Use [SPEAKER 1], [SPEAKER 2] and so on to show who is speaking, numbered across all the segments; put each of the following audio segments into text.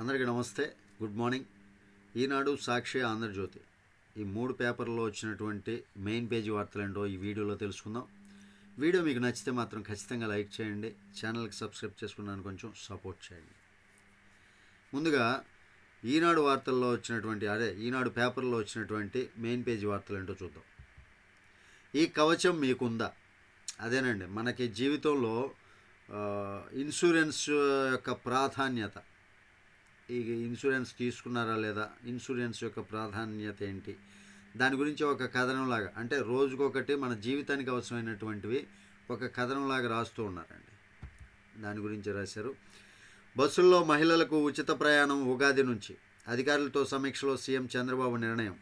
[SPEAKER 1] అందరికీ నమస్తే. Good morning. ఈనాడు సాక్షి ఆంధ్రజ్యోతి. ఈ మూడు పేపర్లో వచ్చినటువంటి మెయిన్ పేజీ వార్తలు ఏంటో ఈ వీడియోలో తెలుసుకుందాం. వీడియో మీకు నచ్చితే మాత్రం ఖచ్చితంగా లైక్ చేయండి. ఛానల్కి సబ్స్క్రైబ్ చేసుకున్నాను కొంచెం సపోర్ట్ చేయండి. ముందుగా ఈనాడు వార్తల్లో వచ్చినటువంటి అదే ఈనాడు పేపర్లో వచ్చినటువంటి మెయిన్ పేజీ వార్తలు ఏంటో చూద్దాం. ఈ కవచం మీకుందా? అదేనండి మనకి జీవితంలో ఇన్సూరెన్స్ యొక్క ప్రాధాన్యత. ఈ ఇన్సూరెన్స్ తీసుకున్నారా లేదా? ఇన్సూరెన్స్ యొక్క ప్రాధాన్యత ఏంటి? దాని గురించి ఒక కథనంలాగా అంటే రోజుకొకటి మన జీవితానికి అవసరమైనటువంటివి ఒక కథనంలాగా రాస్తూ ఉన్నారండి. దాని గురించి రాశారు. బస్సుల్లో మహిళలకు ఉచిత ప్రయాణం ఉగాది నుంచి అధికారులతో సమీక్షలో సీఎం చంద్రబాబు నిర్ణయం.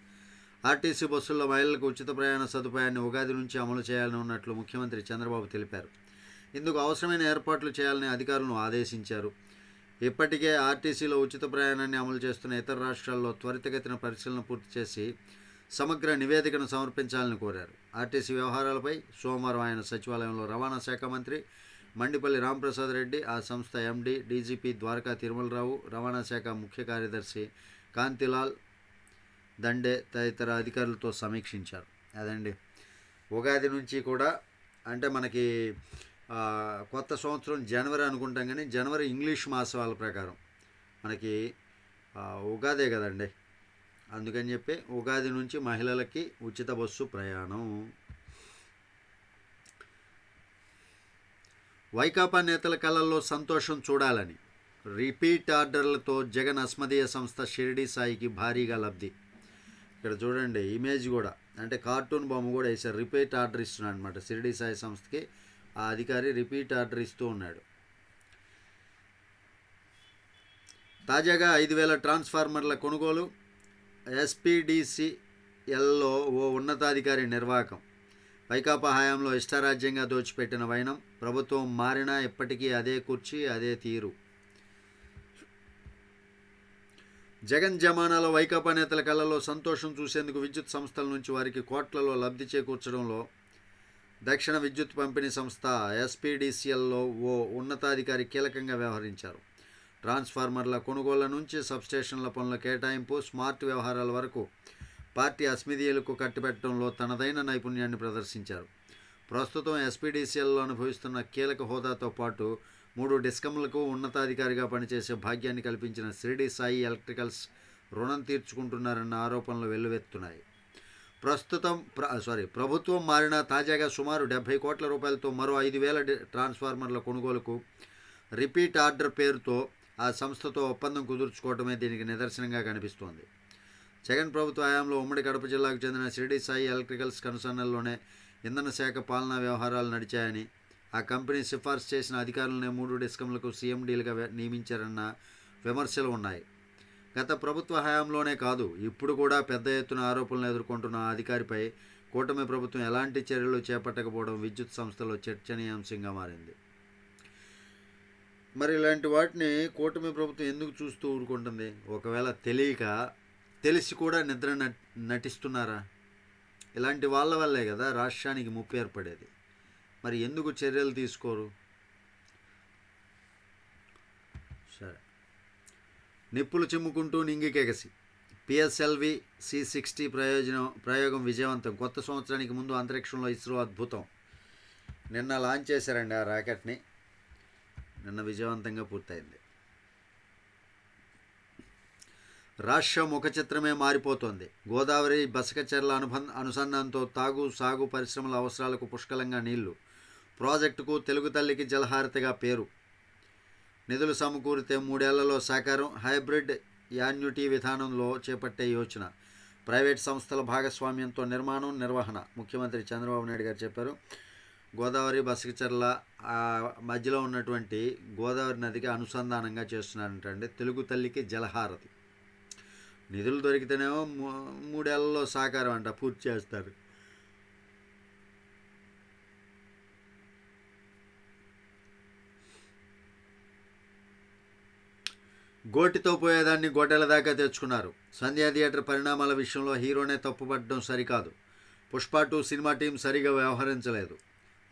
[SPEAKER 1] ఆర్టీసీ బస్సుల్లో మహిళలకు ఉచిత ప్రయాణ సదుపాయాన్ని ఉగాది నుంచి అమలు చేయాలని ఉన్నట్లు ముఖ్యమంత్రి చంద్రబాబు తెలిపారు. ఇందుకు అవసరమైన ఏర్పాట్లు చేయాలని అధికారులను ఆదేశించారు. ఇప్పటికే ఆర్టీసీలో ఉచిత ప్రయాణాన్ని అమలు చేస్తున్న ఇతర రాష్ట్రాల్లో త్వరితగతిన పరిశీలన పూర్తి చేసి సమగ్ర నివేదికను సమర్పించాలని కోరారు. ఆర్టీసీ వ్యవహారాలపై సోమవారం ఆయన సచివాలయంలో రవాణా శాఖ మంత్రి మండిపల్లి రాంప్రసాద్ రెడ్డి ఆ సంస్థ ఎండి డీజీపీ ద్వారకా తిరుమలరావు రవాణా శాఖ ముఖ్య కార్యదర్శి కాంతిలాల్ దండే తదితర అధికారులతో సమీక్షించారు. అదండి. ఉగాది నుంచి కూడా అంటే మనకి కొత్త సంవత్సరం జనవరి అనుకుంటాం కానీ జనవరి ఇంగ్లీష్ మాసాల ప్రకారం. మనకి ఉగాదే కదండి. అందుకని చెప్పి ఉగాది నుంచి మహిళలకి ఉచిత బస్సు ప్రయాణం. వైకాపా నేతల కళల్లో సంతోషం చూడాలని రిపీట్ ఆర్డర్లతో జగన్ అస్మదీయ సంస్థ షిరిడి సాయికి భారీగా లబ్ధి. ఇక్కడ చూడండి ఇమేజ్ కూడా. అంటే కార్టూన్ బొమ్మ కూడా వేసారు రిపీట్ ఆర్డర్ ఇస్తున్నాడు అనమాట షిరిడి సాయి సంస్థకి ఆ అధికారి రిపీట్ ఆర్డర్ ఇస్తూ ఉన్నాడు. తాజాగా ఐదు వేల ట్రాన్స్ఫార్మర్ల కొనుగోలు ఎస్పీడీసీఎల్లో ఓ ఉన్నతాధికారి నిర్వాహకం. వైకాపా హయాంలో ఇష్టారాజ్యంగా దోచిపెట్టిన వైనం ప్రభుత్వం మారినా ఇప్పటికీ అదే కుర్చీ అదే తీరు. జగన్ జమానాలో వైకాపా నేతల కళ్ళలో సంతోషం చూసేందుకు విద్యుత్ సంస్థల నుంచి వారికి కోట్లలో లబ్ధి చేకూర్చడంలో దక్షిణ విద్యుత్ పంపిణీ సంస్థ ఎస్పీడీసీఎల్లో ఓ ఉన్నతాధికారి కీలకంగా వ్యవహరించారు. ట్రాన్స్ఫార్మర్ల కొనుగోళ్ళ నుంచి సబ్స్టేషన్ల పనుల కేటాయింపు స్మార్ట్ వ్యవహారాల వరకు పార్టీ అస్మిదీయులకు కట్టిపెట్టడంలో తనదైన నైపుణ్యాన్ని ప్రదర్శించారు. ప్రస్తుతం ఎస్పీడీసీఎల్లో అనుభవిస్తున్న కీలక హోదాతో పాటు మూడు డిస్కంలకు ఉన్నతాధికారిగా పనిచేసే భాగ్యాన్ని కల్పించిన షిరిడి సాయి ఎలక్ట్రికల్స్ రుణం తీర్చుకుంటున్నారన్న ఆరోపణలు వెల్లువెత్తున్నాయి. ప్రస్తుతం ప్ర సారీ ప్రభుత్వం మారిన తాజాగా సుమారు డెబ్బై కోట్ల రూపాయలతో మరో ఐదు వేల ట్రాన్స్ఫార్మర్ల కొనుగోలుకు రిపీట్ ఆర్డర్ పేరుతో ఆ సంస్థతో ఒప్పందం కుదుర్చుకోవటమే దీనికి నిదర్శనంగా కనిపిస్తోంది. జగన్ ప్రభుత్వ హయాంలో ఉమ్మడి కడప జిల్లాకు చెందిన షిరిడి సాయి ఎలక్ట్రికల్స్ కన్సర్నల్లోనే ఇంధన శాఖ పాలనా వ్యవహారాలు నడిచాయని ఆ కంపెనీ సిఫార్సు చేసిన అధికారులనే మూడు డిస్కంలకు సీఎండీలుగా నియమించారన్న విమర్శలు ఉన్నాయి. గత ప్రభుత్వ హయాంలోనే కాదు ఇప్పుడు కూడా పెద్ద ఎత్తున ఆరోపణలు ఎదుర్కొంటున్న అధికారిపై కూటమి ప్రభుత్వం ఎలాంటి చర్యలు చేపట్టకపోవడం విద్యుత్ సంస్థలో చర్చనీయాంశంగా మారింది. మరి ఇలాంటి వాటిని కూటమి ప్రభుత్వం ఎందుకు చూస్తూ ఊరుకుంటుంది? ఒకవేళ తెలియక తెలిసి కూడా నిద్ర నటిస్తున్నారా? ఇలాంటి వాళ్ళ వల్లే కదా రాష్ట్రానికి ముప్పు ఏర్పడేది. మరి ఎందుకు చర్యలు తీసుకోరు సరే నిప్పులు చిమ్ముకుంటూ నింగికెగసి పిఎస్ఎల్వి సి సిక్స్టీ ప్రయోజనం ప్రయోగం విజయవంతం. కొత్త సంవత్సరానికి ముందు అంతరిక్షంలో ఇస్రో అద్భుతం. నిన్న లాంచ్ చేశారండి ఆ రాకెట్ని. నిన్న విజయవంతంగా పూర్తయింది. రాష్ట్ర ముఖ చిత్రమే మారిపోతోంది. గోదావరి బసకచెర్ల అనుబంధ అనుసంధానంతో తాగు సాగు పరిశ్రమల అవసరాలకు పుష్కలంగా నీళ్ళు. ప్రాజెక్టుకు తెలుగు తల్లికి జలహారతిగా పేరు. నిధులు సమకూరితే మూడేళ్ళలో సాకారం. హైబ్రిడ్ యాన్యుటీ విధానంలో చేపట్టే యోచన. ప్రైవేట్ సంస్థల భాగస్వామ్యంతో నిర్మాణం నిర్వహణ. ముఖ్యమంత్రి చంద్రబాబు నాయుడు గారు చెప్పారు గోదావరి బసకచర్ల మధ్యలో ఉన్నటువంటి గోదావరి నదికి అనుసంధానంగా చేస్తున్నారంటండి తెలుగు తల్లికి జలహారతి. నిధులు దొరికితేనేమో మూ- మూడేళ్ళలో సాకారం అంట పూర్తి చేస్తారు. గోటితో పోయేదాన్ని గోటెల దాకా తెచ్చుకున్నారు. సంధ్యా థియేటర్ పరిణామాల విషయంలో హీరోనే తప్పుపట్టడం సరికాదు. పుష్ప టూ సినిమా టీం సరిగా వ్యవహరించలేదు.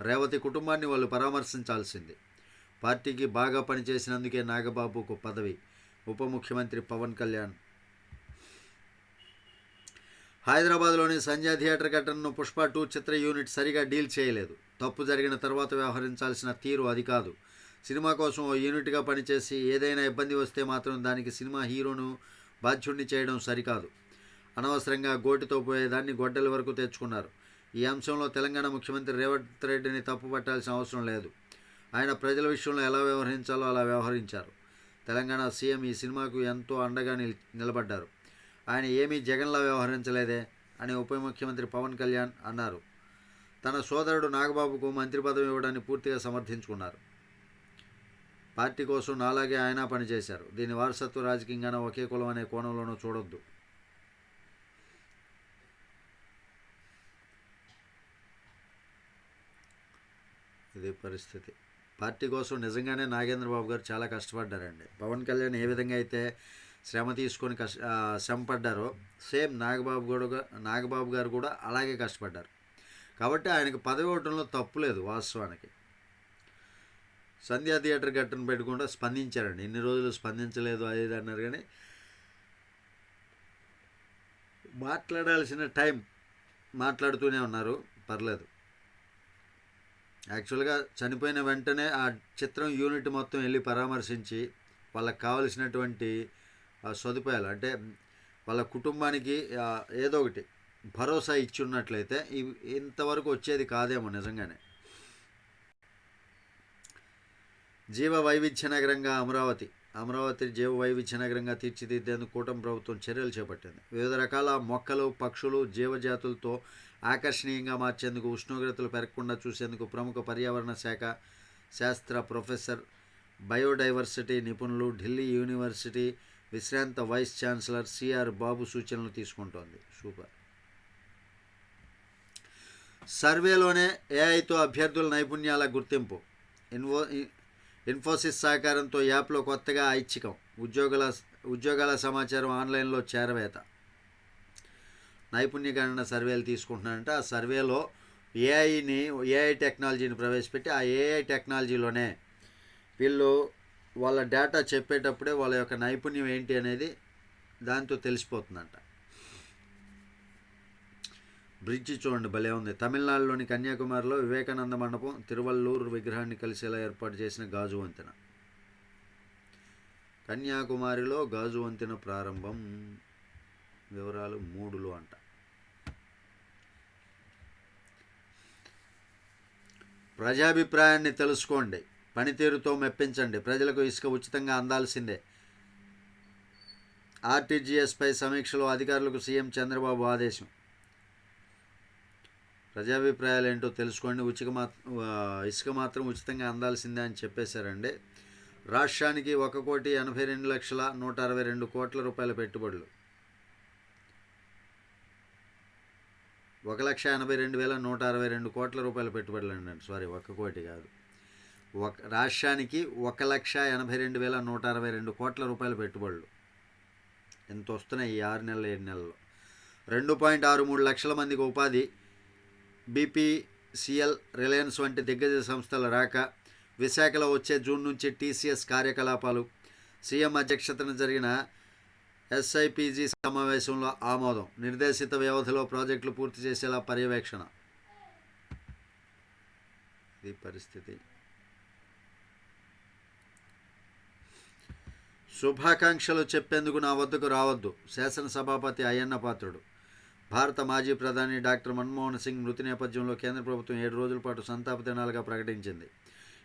[SPEAKER 1] రేవతి కుటుంబాన్ని వాళ్ళు పరామర్శించాల్సింది. పార్టీకి బాగా పనిచేసినందుకే నాగబాబుకు పదవి. ఉప ముఖ్యమంత్రి పవన్ కళ్యాణ్. హైదరాబాద్లోని సంధ్యా థియేటర్ ఘటనను పుష్ప టూ చిత్ర యూనిట్ సరిగా డీల్ చేయలేదు. తప్పు జరిగిన తర్వాత వ్యవహరించాల్సిన తీరు అది కాదు. సినిమా కోసం ఓ యూనిట్గా పనిచేసి ఏదైనా ఇబ్బంది వస్తే మాత్రం దానికి సినిమా హీరోను బాధ్యుణ్ణి చేయడం సరికాదు. అనవసరంగా గోటితో పోయేదాన్ని గొడ్డల వరకు తెచ్చుకున్నారు. ఈ అంశంలో తెలంగాణ ముఖ్యమంత్రి రేవంత్ రెడ్డిని తప్పుపట్టాల్సిన అవసరం లేదు. ఆయన ప్రజల విషయంలో ఎలా వ్యవహరించాలో అలా వ్యవహరించారు. తెలంగాణ సీఎం ఈ సినిమాకు ఎంతో అండగా నిల్ నిలబడ్డారు. ఆయన ఏమీ జగన్లా వ్యవహరించలేదే అని ఉప ముఖ్యమంత్రి పవన్ కళ్యాణ్ అన్నారు. తన సోదరుడు నాగబాబుకు మంత్రి పదవి ఇవ్వడాన్ని పూర్తిగా సమర్థించుకున్నారు. పార్టీ కోసం నాలాగే ఆయన పనిచేశారు దీని వారసత్వ రాజకీయంగానే ఒకే కులం అనే కోణంలోనూ చూడొద్దు. ఇది పరిస్థితి. పార్టీ కోసం నిజంగానే నాగేంద్ర బాబు గారు చాలా కష్టపడ్డారండి. పవన్ కళ్యాణ్ ఏ విధంగా అయితే శ్రమ తీసుకొని కష్ట శ్రమ పడ్డారో సేమ్ నాగబాబు కూడా నాగబాబు గారు కూడా అలాగే కష్టపడ్డారు. కాబట్టి ఆయనకు పదవి ఇవ్వడంలో తప్పు లేదు వాస్తవానికి. సంధ్యా థియేటర్ గట్టును పెట్టుకుంటూ స్పందించారండి. ఇన్ని రోజులు స్పందించలేదు అది అన్నారు కానీ మాట్లాడాల్సిన టైం మాట్లాడుతూనే ఉన్నారు. పర్లేదు. యాక్చువల్గా చనిపోయిన వెంటనే ఆ చిత్రం యూనిట్ మొత్తం వెళ్ళి పరామర్శించి వాళ్ళకి కావలసినటువంటి ఆ, సదుపాయాలు అంటే వాళ్ళ కుటుంబానికి ఏదో ఒకటి భరోసా ఇచ్చి ఉన్నట్లయితే ఇంతవరకు వచ్చేది కాదేమో నిజంగానే. జీవ వైవిధ్య నగరంగా అమరావతి అమరావతి జీవ వైవిధ్య నగరంగా తీర్చిదిద్దేందుకు కూటమి ప్రభుత్వం చర్యలు చేపట్టింది. వివిధ రకాల మొక్కలు పక్షులు జీవజాతులతో ఆకర్షణీయంగా మార్చేందుకు ఉష్ణోగ్రతలు పెరగకుండా చూసేందుకు ప్రముఖ పర్యావరణ శాఖ శాస్త్ర ప్రొఫెసర్ బయోడైవర్సిటీ నిపుణులు ఢిల్లీ యూనివర్సిటీ విశ్రాంత vice chancellor C R Babu సూచనలు తీసుకుంటోంది. సూపర్. సర్వేలోనే ఏఐతో అభ్యర్థుల నైపుణ్యాల గుర్తింపు. ఇన్వో ఇన్ఫోసిస్ సహకారంతో యాప్లో కొత్తగా ఐచ్ఛికం. ఉద్యోగుల ఉద్యోగాల సమాచారం ఆన్లైన్లో చేరవేత. నైపుణ్య గణన సర్వేలు తీసుకుంటున్నారంటే. ఆ సర్వేలో ఏఐని ఏఐ టెక్నాలజీని ప్రవేశపెట్టి ఆ ఏఐ టెక్నాలజీలోనే వీళ్ళు వాళ్ళ డేటా చెప్పేటప్పుడే వాళ్ళ యొక్క నైపుణ్యం ఏంటి అనేది దాంతో తెలిసిపోతుందంట. బ్రిడ్జి చూడండి భలే ఉంది. తమిళనాడులోని కన్యాకుమారిలో వివేకానంద మండపం తిరువల్లూరు విగ్రహాన్ని కలిసేలా ఏర్పాటు చేసిన గాజు వంతెన. కన్యాకుమారిలో గాజు వంతెన ప్రారంభం. వివరాలు మూడులో అంట. ప్రజాభిప్రాయాన్ని తెలుసుకోండి. పనితీరుతో మెప్పించండి. ప్రజలకు ఇసుక ఉచితంగా అందాల్సిందే. ఆర్టీజీఎస్పై సమీక్షలో అధికారులకు సీఎం చంద్రబాబు ఆదేశం. ప్రజాభిప్రాయాలు ఏంటో తెలుసుకోండి. ఉచిక మాత్రం ఇసుక మాత్రం ఉచితంగా అందాల్సిందే అని చెప్పేశారండి. రాష్ట్రానికి ఒక కోటి ఎనభై రెండు లక్షల నూట అరవై రెండు కోట్ల రూపాయల పెట్టుబడులు. ఒక లక్ష ఎనభై రెండు వేల నూట అరవై రెండు కోట్ల రూపాయల పెట్టుబడులు అండి సారీ ఒక కోటి కాదు. ఒక రాష్ట్రానికి ఒక లక్ష ఎనభై రెండు వేల నూట అరవై రెండు కోట్ల రూపాయల పెట్టుబడులు. ఎంత వస్తున్నాయి ఈ ఆరు నెలల ఏడు నెలల్లో రెండు పాయింట్ ఆరు మూడు లక్షల మందికి ఉపాధి బీపీసీఎల్ రిలయన్స్ వంటి దిగ్గజ సంస్థల రాక విశాఖలో వచ్చే జూన్ నుంచి టీసీఎస్ కార్యకలాపాలు. సీఎం అధ్యక్షతన జరిగిన ఎస్ఐపిజి సమావేశంలో ఆమోదం. నిర్దేశిత వ్యవధిలో ప్రాజెక్టులు పూర్తి చేసేలా పర్యవేక్షణ. ఇది పరిస్థితి. శుభాకాంక్షలు చెప్పేందుకు నా వద్దకు రావద్దు. శాసనసభాపతి అయ్యన్న పాత్రుడు. భారత మాజీ ప్రధాని డాక్టర్ మన్మోహన్ సింగ్ మృతి నేపథ్యంలో కేంద్ర ప్రభుత్వం ఏడు రోజుల పాటు సంతాప దినాలుగా ప్రకటించింది.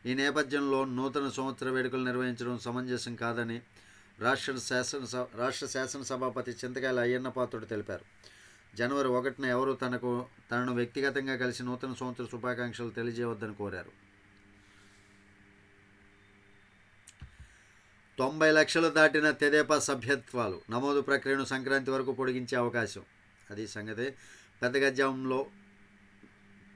[SPEAKER 1] ఈ నేపథ్యంలో నూతన సంవత్సర వేడుకలు నిర్వహించడం సమంజసం కాదని రాష్ట్ర శాసన రాష్ట్ర శాసనసభాపతి చింతకాయల అయ్యన్న పాత్రుడు తెలిపారు. జనవరి ఒకటిన ఎవరు తనకు తనను వ్యక్తిగతంగా కలిసి నూతన సంవత్సర శుభాకాంక్షలు తెలియజేయవద్దని కోరారు. తొంభై లక్షలు దాటిన తెదేపా సభ్యత్వాలు నమోదు ప్రక్రియను సంక్రాంతి వరకు పొడిగించే అవకాశం. అది సంగతి. పెద్ద గంజాంలో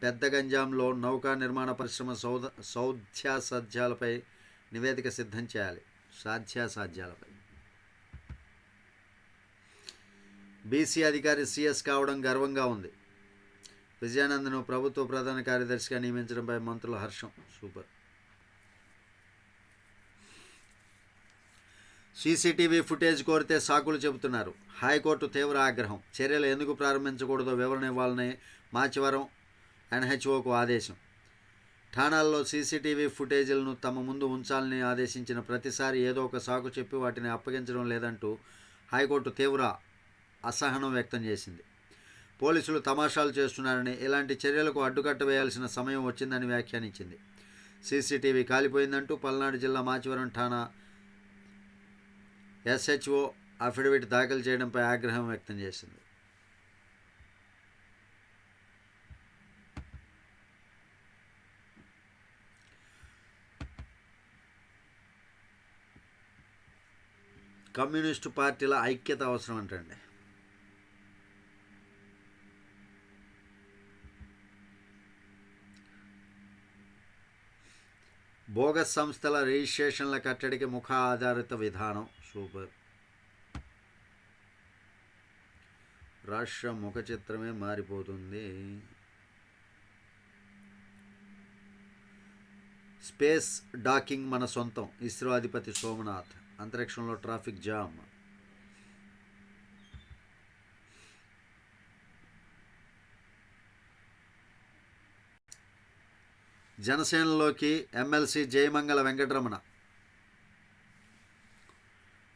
[SPEAKER 1] పెద్ద గంజాంలో నౌకా నిర్మాణ పరిశ్రమ సౌధ సౌధ్యాసాధ్యాలపై నివేదిక సిద్ధం చేయాలి. సాధ్యాసాధ్యాలపై. బీసీ అధికారి సిఎస్ కావడం గర్వంగా ఉంది. విజయానందను ప్రభుత్వ ప్రధాన కార్యదర్శిగా నియమించడంపై మంత్రుల హర్షం. సూపర్. సీసీటీవీ ఫుటేజ్ కోరితే సాకులు చెబుతున్నారు. హైకోర్టు తీవ్ర ఆగ్రహం. చర్యలు ఎందుకు ప్రారంభించకూడదో వివరణ ఇవ్వాలని మాచివరం ఎన్హెచ్ఓకు ఆదేశం. ఠాణాల్లో సీసీటీవీ ఫుటేజీలను తమ ముందు ఉంచాలని ఆదేశించిన ప్రతిసారి ఏదో ఒక సాకు చెప్పి వాటిని అప్పగించడం లేదంటూ హైకోర్టు తీవ్ర అసహనం వ్యక్తం చేసింది. పోలీసులు తమాషాలు చేస్తున్నారని ఇలాంటి చర్యలకు అడ్డుకట్ట వేయాల్సిన సమయం వచ్చిందని వ్యాఖ్యానించింది. సీసీటీవీ కాలిపోయిందంటూ పల్నాడు జిల్లా మాచివరం ఠాణా ఎస్హెచ్ఓ అఫిడవిట్ దాఖలు చేయడంపై ఆగ్రహం వ్యక్తం చేసింది. కమ్యూనిస్టు పార్టీల ఐక్యత అవసరం అంటండి బోగస్ సంస్థల రిజిస్ట్రేషన్ల కట్టడికి ముఖ ఆధారిత విధానం సూపర్. రాష్ట్ర ముఖ చిత్రమే మారిపోతుంది. స్పేస్ డాకింగ్ మన సొంతం. ఇస్రో అధిపతి సోమనాథ్. అంతరిక్షంలో ట్రాఫిక్ జామ్. జనసేనలోకి ఎమ్మెల్సీ జయమంగళ వెంకటరమణ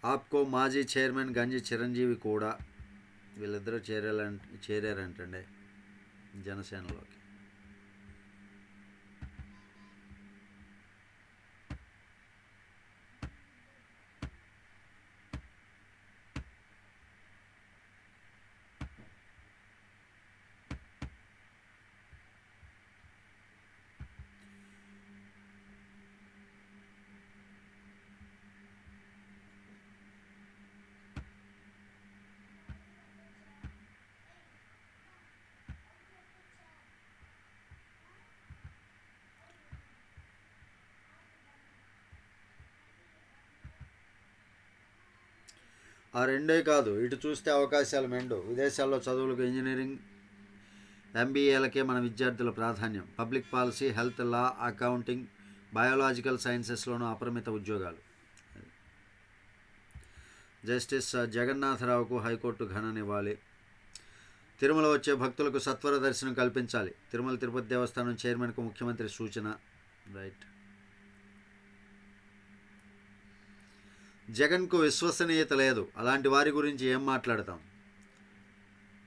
[SPEAKER 1] ఆప్కో మాజీ చైర్మన్ గంజి చిరంజీవి కూడా వీళ్ళిద్దరూ చేరాలంట చేరారంటండి జనసేనలోకి. ఆ రెండే కాదు. ఇటు చూస్తే అవకాశాలు మెండు. విదేశాల్లో చదువులకు ఇంజనీరింగ్ ఎంబీఏలకే మన విద్యార్థుల ప్రాధాన్యం. Public policy health law accounting biological సైన్సెస్లోనూ అపరిమిత ఉద్యోగాలు. జస్టిస్ జగన్నాథరావుకు హైకోర్టు ఘననివ్వాలి. తిరుమల వచ్చే భక్తులకు సత్వర దర్శనం కల్పించాలి. తిరుమల తిరుపతి దేవస్థానం చైర్మన్కు ముఖ్యమంత్రి సూచన. రైట్. జగన్కు విశ్వసనీయత లేదు. అలాంటి వారి గురించి ఏం మాట్లాడతాం?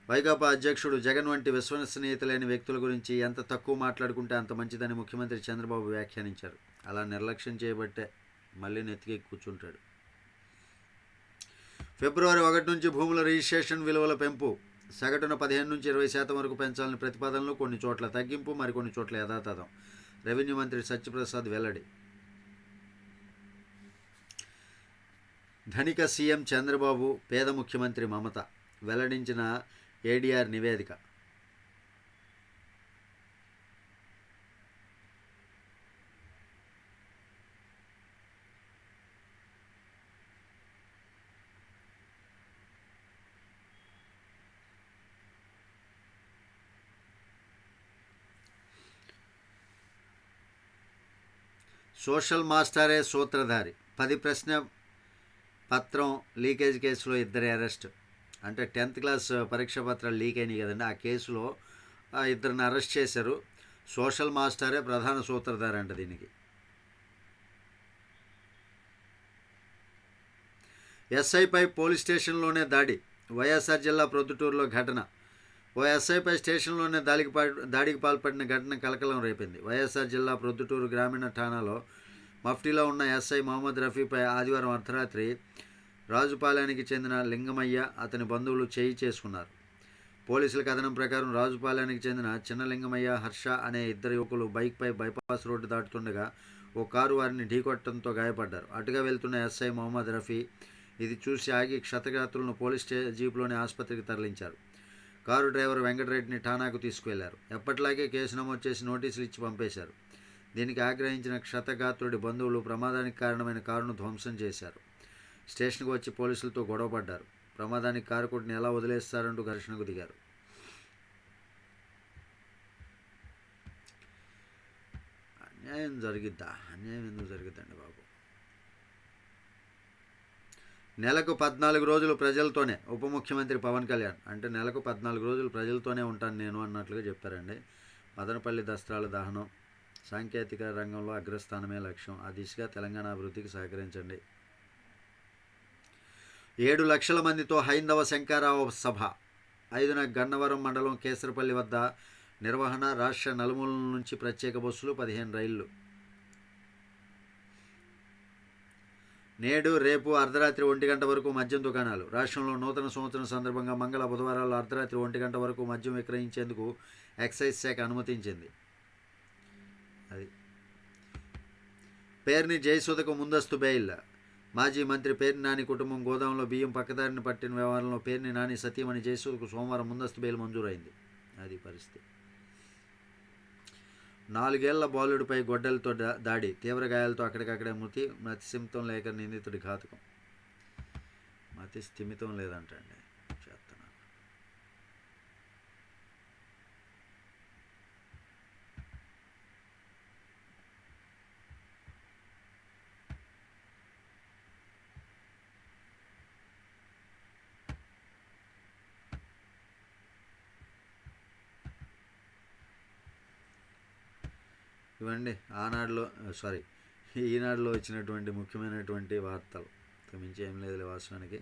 [SPEAKER 1] వైకాపా అధ్యక్షుడు జగన్ వంటి విశ్వసనీయత లేని వ్యక్తుల గురించి ఎంత తక్కువ మాట్లాడుకుంటే అంత మంచిదని ముఖ్యమంత్రి చంద్రబాబు వ్యాఖ్యానించారు. అలా నిర్లక్ష్యం చేయబట్టే మళ్ళీ నెత్తికి కూర్చుంటాడు. ఫిబ్రవరి ఒకటి నుంచి భూముల రిజిస్ట్రేషన్ విలువల పెంపు సగటున పదిహేను నుంచి ఇరవై శాతం వరకు పెంచాలని ప్రతిపాదనలు కొన్ని చోట్ల తగ్గింపు మరికొన్ని చోట్ల యథాతథం. రెవెన్యూ మంత్రి సత్యప్రసాద్ వెల్లడి ధనిక సీఎం చంద్రబాబు పేద ముఖ్యమంత్రి మమత వెల్లడించిన ఏడీఆర్ నివేదిక. సోషల్ మాస్టరే సూత్రధారి. పది ప్రశ్న పత్రం లీకేజ్ కేసులో ఇద్దరు అరెస్ట్. అంటే టెన్త్ క్లాస్ పరీక్ష పత్రాలు లీక్ అయినాయి కదండి. ఆ కేసులో ఇద్దరిని అరెస్ట్ చేశారు. సోషల్ మాస్టరే ప్రధాన సూత్రధారి అంట దీనికి. ఎస్ఐపై పోలీస్ స్టేషన్లోనే దాడి. వైఎస్ఆర్ జిల్లా ప్రొద్దుటూరులో ఘటన. ఓ ఎస్ఐపై స్టేషన్లోనే దాడికి పా దాడికి పాల్పడిన ఘటన కలకలం రేపింది. వైఎస్ఆర్ జిల్లా ప్రొద్దుటూరు గ్రామీణ ఠాణాలో మఫ్టీలో ఉన్న ఎస్ఐ మహమ్మద్ రఫీపై ఆదివారం అర్ధరాత్రి రాజుపాలెనికి చెందిన లింగమయ్య అతని బంధువులు చేయి చేసుకున్నారు. పోలీసుల కథనం ప్రకారం రాజుపాలెనికి చెందిన చిన్న లింగమయ్య హర్ష అనే ఇద్దరు యువకులు బైక్పై బైపాస్ రోడ్డు దాటుతుండగా ఓ కారు వారిని ఢీకొట్టడంతో గాయపడ్డారు. అటుగా వెళ్తున్న ఎస్ఐ మొహమ్మద్ రఫీ ఇది చూసి ఆగి క్షతగాత్రులను పోలీస్ స్టే జీపులోని ఆసుపత్రికి తరలించారు. కారు డ్రైవర్ వెంకటరెడ్డిని ఠానాకు తీసుకువెళ్ళారు. ఎప్పట్లాగే కేసు నమోదు చేసి నోటీసులు ఇచ్చి పంపేశారు. దీనికి ఆగ్రహించిన క్షతగాత్రుడి బంధువులు ప్రమాదానికి కారణమైన కారును ధ్వంసం చేశారు. స్టేషన్కు వచ్చి పోలీసులతో గొడవపడ్డారు. ప్రమాదానికి కారుకుడిని ఎలా వదిలేస్తారంటూ ఘర్షణకు దిగారు. అన్యాయం జరిగిద్దా? అన్యాయం ఎందుకు జరిగిద్దండి బాబు? నెలకు పద్నాలుగు రోజులు ప్రజలతోనే ఉప ముఖ్యమంత్రి పవన్ కళ్యాణ్ అంటే నెలకు పద్నాలుగు రోజులు ప్రజలతోనే ఉంటాను నేను అన్నట్లుగా చెప్పారండి. మదనపల్లి దస్త్రాల దహనం సాంకేతిక రంగంలో అగ్రస్థానమే లక్ష్యం. ఆ దిశగా తెలంగాణ అభివృద్ధికి సహకరించండి. ఏడు లక్షల మందితో హైందవ శంకారావు సభ. ఐదున గన్నవరం మండలం కేసరపల్లి వద్ద నిర్వహణ రాష్ట్ర నలుమూలల నుంచి ప్రత్యేక బస్సులు పదిహేను రైళ్ళు. నేడు రేపు అర్ధరాత్రి ఒంటి గంట వరకు మద్యం దుకాణాలు. రాష్ట్రంలో నూతన సంవత్సరం సందర్భంగా మంగళ బుధవారాలు అర్ధరాత్రి ఒంటి గంట వరకు మద్యం విక్రయించేందుకు ఎక్సైజ్ శాఖ అనుమతించింది అది పేర్ని జయసుధకు ముందస్తు బెయిల్. మాజీ మంత్రి పేర్ని నాని కుటుంబం గోదాంలో బియ్యం పక్కదారిని పట్టిన వ్యవహారంలో పేర్ని నాని సతీమణి జయసుధకు సోమవారం ముందస్తు బెయిల్ మంజూరైంది. అది పరిస్థితి. నాలుగేళ్ళ బాలుడిపై గొడ్డలతో దాడి తీవ్ర గాయాలతో అక్కడికక్కడే మృతి మతి సిమితం లేక నిందితుడి ఘాతకం. మతి స్థిమితం లేదంటండి. ఇవండి ఆనాడులో సారీ ఈనాడులో వచ్చినటువంటి ముఖ్యమైనటువంటి వార్తలు. మించి ఏం లేదు వాస్తవానికి.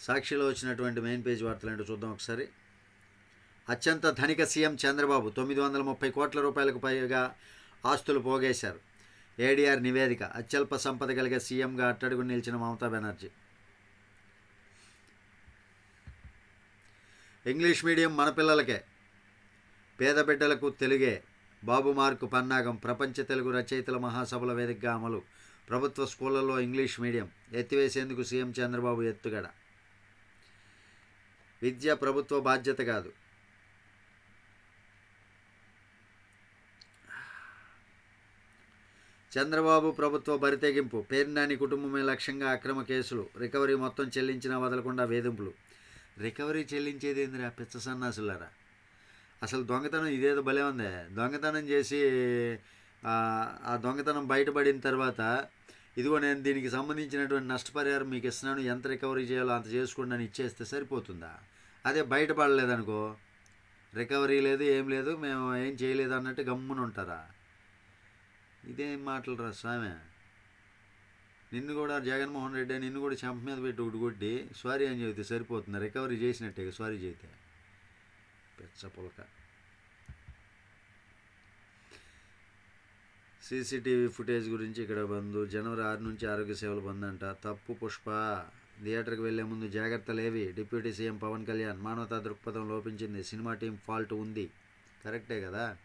[SPEAKER 1] సాక్షిలో వచ్చినటువంటి మెయిన్ పేజ్ వార్తలు ఏంటో చూద్దాం ఒకసారి. అత్యంత ధనిక సీఎం చంద్రబాబు తొమ్మిది వందల ముప్పై కోట్ల రూపాయలకు పైగా ఆస్తులు పోగేశారు. ఏడీఆర్ నివేదిక అత్యల్ప సంపద కలిగే సీఎంగా అట్టడుగు నిలిచిన మమతా బెనర్జీ. ఇంగ్లీష్ మీడియం మన పిల్లలకే. పేద బిడ్డలకు తెలుగే బాబు మార్కు పన్నాగం ప్రపంచ తెలుగు రచయితల మహాసభల వేదికగా అమలు. ప్రభుత్వ స్కూళ్ళలో ఇంగ్లీష్ మీడియం ఎత్తివేసేందుకు సీఎం చంద్రబాబు ఎత్తుగడ. విద్య ప్రభుత్వ బాధ్యత కాదు. చంద్రబాబు ప్రభుత్వ బరితెగింపు పేర్నాని కుటుంబమే లక్ష్యంగా అక్రమ కేసులు రికవరీ మొత్తం చెల్లించినా వదలకుండా వేధింపులు. రికవరీ చెల్లించేది ఏందిరా పిచ్చ సన్నాసులారా? అసలు దొంగతనం ఇదేదో భలే ఉంది. దొంగతనం చేసి ఆ, దొంగతనం బయటపడిన తర్వాత ఇదిగో నేను దీనికి సంబంధించినటువంటి నష్టపరిహారం మీకు ఇస్తున్నాను ఎంత రికవరీ చేయాలో అంత చేసుకోండి అని ఇచ్చేస్తే సరిపోతుందా? అదే బయటపడలేదనుకో రికవరీ లేదు ఏం లేదు మేము ఏం చేయలేదు అన్నట్టు గమ్మున ఉంటారా? ఇదేం మాటలు రా స్వామి? నిన్ను కూడా జగన్మోహన్ రెడ్డి నిన్ను కూడా చెంప మీద పెట్టి ఒకటి కొట్టి సారీ అని చెబితే సరిపోతుంది? రికవరీ చేసినట్టే సారీ చేస్తే పెచ్చ పులక సీసీటీవీ ఫుటేజ్ గురించి ఇక్కడ బంధు. జనవరి ఆరు నుంచి ఆరోగ్య సేవలు బందంట. తప్పు పుష్ప. థియేటర్కి వెళ్ళే ముందు జాగ్రత్తలేవి డిప్యూటీ సీఎం పవన్ కళ్యాణ్ మానవతా దృక్పథం లోపించింది. సినిమా టీం ఫాల్ట్ ఉంది. కరెక్టే కదా?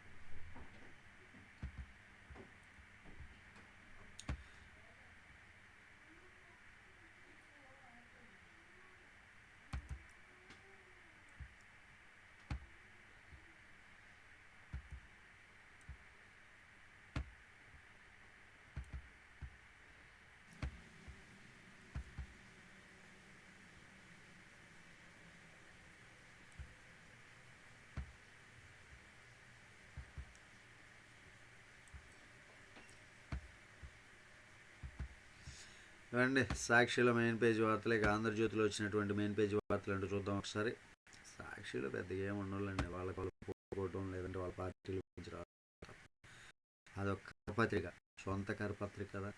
[SPEAKER 1] ఇవ్వండి. సాక్షిలో మెయిన్ పేజ్ వార్తలు. ఇక ఆంధ్రజ్యోతిలో వచ్చినటువంటి మెయిన్ పేజ్ వార్తలు అంటే చూద్దాం ఒకసారి. సాక్షిలో పెద్దగా ఏమి ఉండాలండి వాళ్ళకి వాళ్ళు పోవటం లేదంటే వాళ్ళ పార్టీల గురించి రావడం అదొక కరపత్రిక. సొంత కరపత్రిక కదా.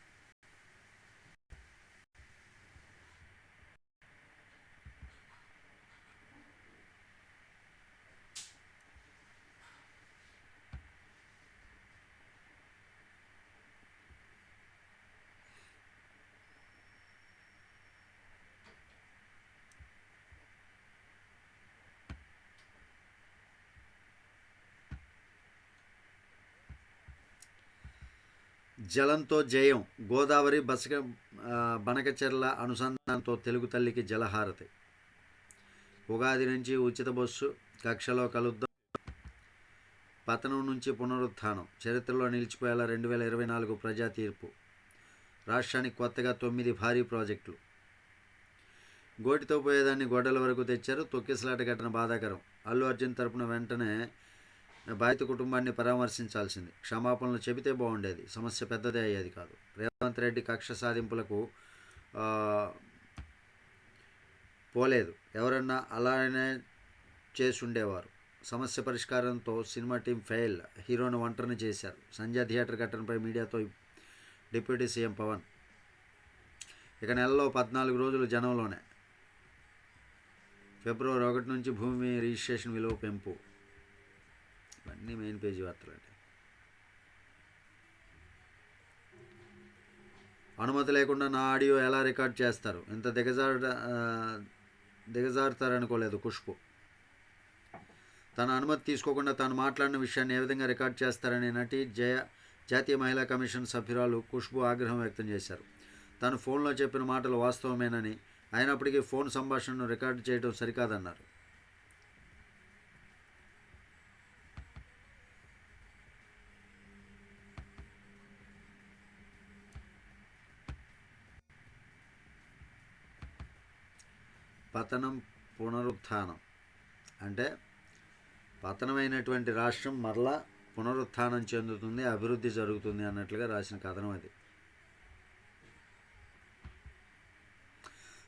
[SPEAKER 1] జలంతో జయం గోదావరి బసక బనకచెర్ల అనుసంధానంతో తెలుగు తల్లికి జలహారతి. ఉగాది నుంచి ఉచిత బస్సు కక్షలో కలుద్దాం. పతనం నుంచి పునరుత్థానం చరిత్రలో నిలిచిపోయేలా రెండు వేల ఇరవై నాలుగు ప్రజా తీర్పు. రాష్ట్రానికి కొత్తగా తొమ్మిది భారీ ప్రాజెక్టులు. గోటితో పోయేదాన్ని గొడ్డల వరకు తెచ్చారు తొక్కిసలాట ఘటన బాధాకరం. అల్లు అర్జున్ తరపున వెంటనే బాధిత కుటుంబాన్ని పరామర్శించాల్సింది. క్షమాపణలు చెబితే బాగుండేది. సమస్య పెద్దదే అయ్యేది కాదు. రేవంత్ రెడ్డి కక్ష సాధింపులకు పోలేదు. ఎవరన్నా అలానే చేసి ఉండేవారు సమస్య పరిష్కారంతో సినిమా టీం ఫెయిల్. హీరోను ఒంటరిని చేశారు. సంధ్య థియేటర్ ఘటనపై మీడియాతో డిప్యూటీ సీఎం పవన్. ఇక నెలలో పద్నాలుగు రోజులు జనంలోనే. ఫిబ్రవరి ఒకటి నుంచి భూమి రిజిస్ట్రేషన్ విలువ పెంపు. ఇవన్నీ మెయిన్ పేజీ వార్తలండి అనుమతి లేకుండా నా ఆడియో ఎలా రికార్డ్ చేస్తారు? ఇంత దిగజార ఆ, దిగజారుతారనుకోలేదు ఖుష్బు తన అనుమతి తీసుకోకుండా తాను మాట్లాడిన విషయాన్ని ఏ విధంగా రికార్డ్ చేస్తారని నటి జయ జాతీయ మహిళా కమిషన్ సభ్యురాలు ఖుష్బు ఆగ్రహం వ్యక్తం చేశారు. తాను ఫోన్లో చెప్పిన మాటలు వాస్తవమేనని అయినప్పటికీ ఫోన్ సంభాషణను రికార్డు చేయడం సరికాదన్నారు. పతనం పునరుత్థానం. అంటే పతనమైనటువంటి రాష్ట్రం మరలా పునరుత్థానం చెందుతుంది అభివృద్ధి జరుగుతుంది అన్నట్లుగా రాసిన కథనం అది.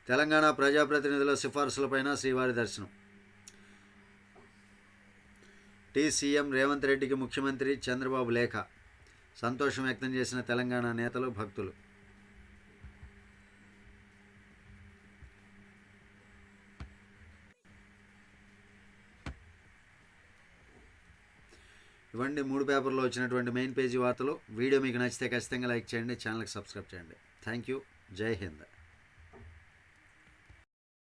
[SPEAKER 1] తెలంగాణ ప్రజాప్రతినిధుల సిఫార్సులపైన శ్రీవారి దర్శనం. టీ సీఎం రేవంత్ రెడ్డికి ముఖ్యమంత్రి చంద్రబాబు లేఖ. సంతోషం వ్యక్తం చేసిన తెలంగాణ నేతలు భక్తులు. ఇవన్నీ మూడు పేపర్లో వచ్చినటువంటి మెయిన్ పేజీ వార్తలు. వీడియో మీకు నచ్చితే ఖచ్చితంగా లైక్ చేయండి ఛానల్కి సబ్స్క్రైబ్ చేయండి. Thank you. జై హింద్.